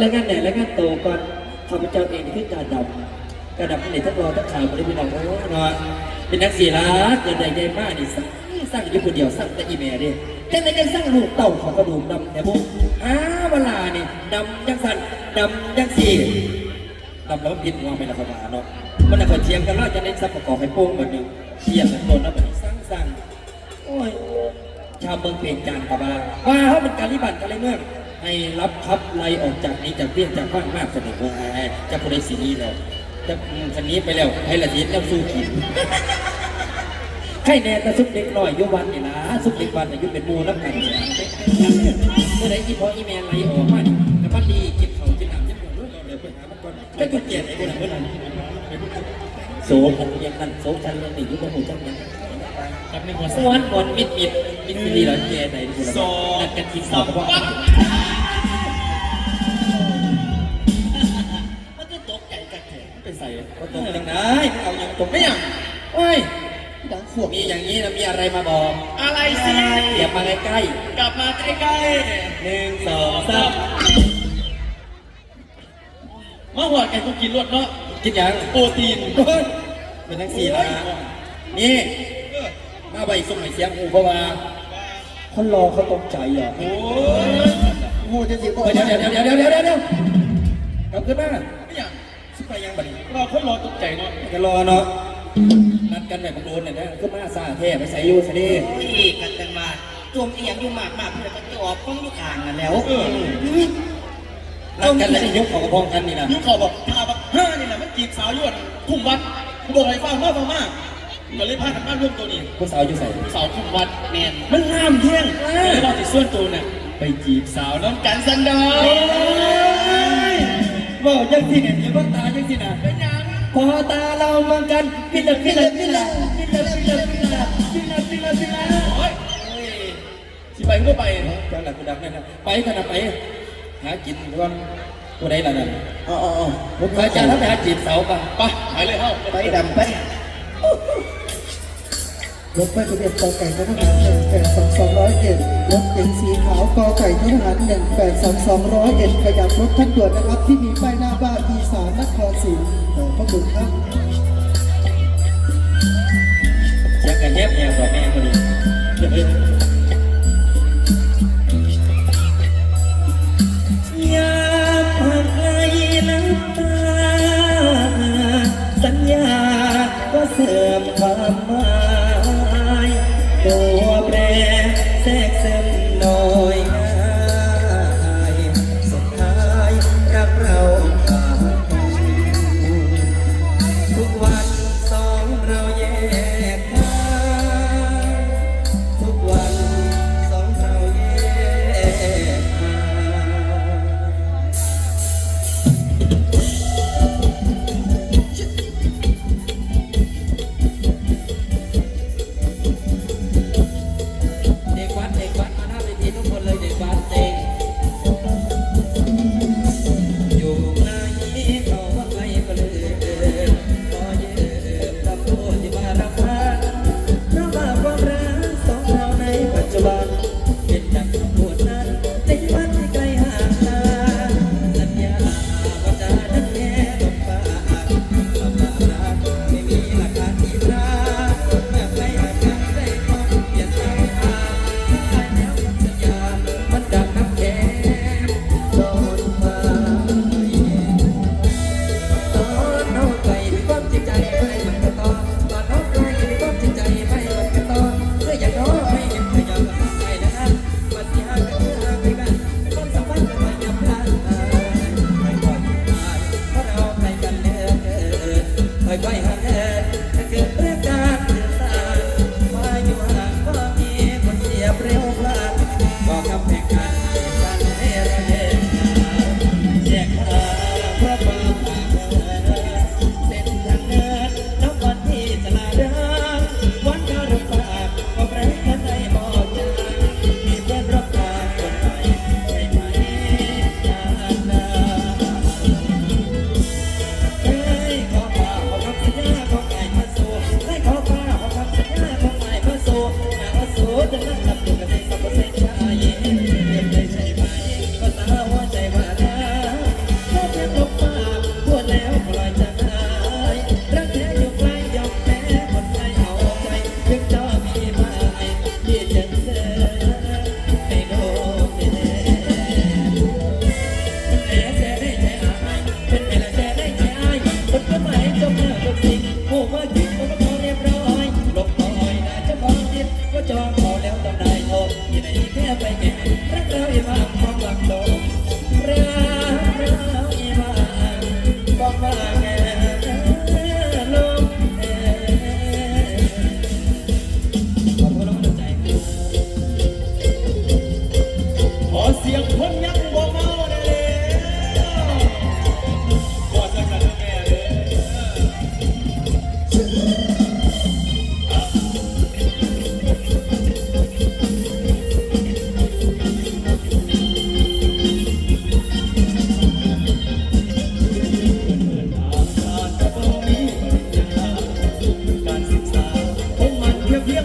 แล้วกันไหนแล้วกันโตก่อนข้าพเจ้าเองคือการดำการดำในทั้งรอทั้งขาวไม่ได้พี่น้องโอ้เนาะเป็นนักศิลาเกิดใดใหญ่มากนี่สร้างสร้างอยู่คนเดียวสร้างแต่อีเมลดิแต่ในการสร้างลูกเต่าของกระดูกดำแต่พวกอ้าเวลานี่ดำยังสั่นดำยังสีดำแล้วมันผิดหัวไปละขบาเนาะมันน่ะก็เทียงกันว่าจะได้ซับประกอบให้โป้งแบบนึงเทียงกันโดนแล้วแบบนี้สร้างสร้างโอ้ยชาวเมืองเปลี่ยนจานกบาว่าเขาเป็นการริบันกันเลยเมือง ให้รับครับไล่ออกจากนี้จากเพี้ยนจากบ้านมากสนุกว่าจะคนใดสีนี้แล้วจะคันนี้ไปแล้วให้ละทีแล้วสู้ขีดให้แน่ต่ซุปเด็กน้อยยุวันนี่นะซุปเด็กวันอายุเป็นมูนับกันเมื่อไรอีพออีแมนไล่ออกมานี่กับมันดีกินเขากินน้ำกินหมูด้วยเราเลยไปหามันก่อนก็จุดเกียรติไอ้คนนั้นคนนั้นโสกันยังนั่นโสกันยังติดยู่บหูจังยังกับหนึ่หัวสสวนรค์บนมิดมิดมิดมิดดีหรอแกไหนดูแล้วนัดกันกินสองเพราะ เถอะเป็นใส่ก็ตรงยังไงเอายังตรงไม่ยังโอ้ยดังขวบมีอย่างนี้นะมีอะไรมาบอก อะไรสิอย่ามาใกล้กลับมาใกล้ๆหนึ่งสองสามๆมาหัวแกกูกินรวดเนาะกินยังโปรตีนโอ้ยเป็นทั้งสี่นะนี่มาใบส่งให้เสียงกูเพราะว่าคนรอเขาตกใจอะโอ้ยงูจะสิบเดี๋ยวเดี๋ยวเดี๋ยวเดี๋ยวเดี๋ยวเดี๋ยวเดี๋ยวกลับขึ้นมา ไม่อยากสุดไปยังบัดนี้เราคนรอตกใจเนาะจะรอเนาะนัดกันแบบโดนเนี่ยนะขึ้นมาซาเท่ไปใส่ยูซะดิอีกกันจังมาจมเอียงอยู่มากมากเพื่อจะออกป้องอยู่กลางกันแล้วเออรักกันแล้วยกของกระพองกันนี่นะยุคเขาบอกพาแบบห้านี่แหละมันจีบสาวอยวนทุ่มวัดกูบอกให้ฟังมากฟังมากก็เลยพากันมาร่วมตัวนี้ผู้สาวอยู่ใส่สาวทุ่มวัดแมนมันห้ามเที่ยงแล้วเราติดส่วนตัวเนี่ยไปจีบสาวน้ำกันสันดา ว่ายังที่เนี่ยยังว่าตายังที่น่ะเป็นยังพอตาเรามือนกันพิลาพิลาพิลาพิลาพิลาพิลาพิลาพิลาพิลาโอ้ยสิไปก็ไปจ้าหลักกูดักนั่นนะไปขนาดไปหากินก่อนกูได้ละนั่นอ๋ออ๋อผมไปจ้าแล้วไปหาจีบสาวป่ะไปไปเลยเฮ้าไปดำไป รถไฟทะเบียนกอไก่ทหารหนึ่งแปดสองสองร้อยเอ็ดรถเก๋งสีขาวกอไก่ทหารหนึ่งแปดสองสองร้อยเอ็ดขยับรถทักด่วนนะครับ ที่มีป้ายหน้าบ้านอีสานนครศรีขอบพระคุณครับเสียงกันเยบแนวต่อแม่พอดี 我和你。E a minha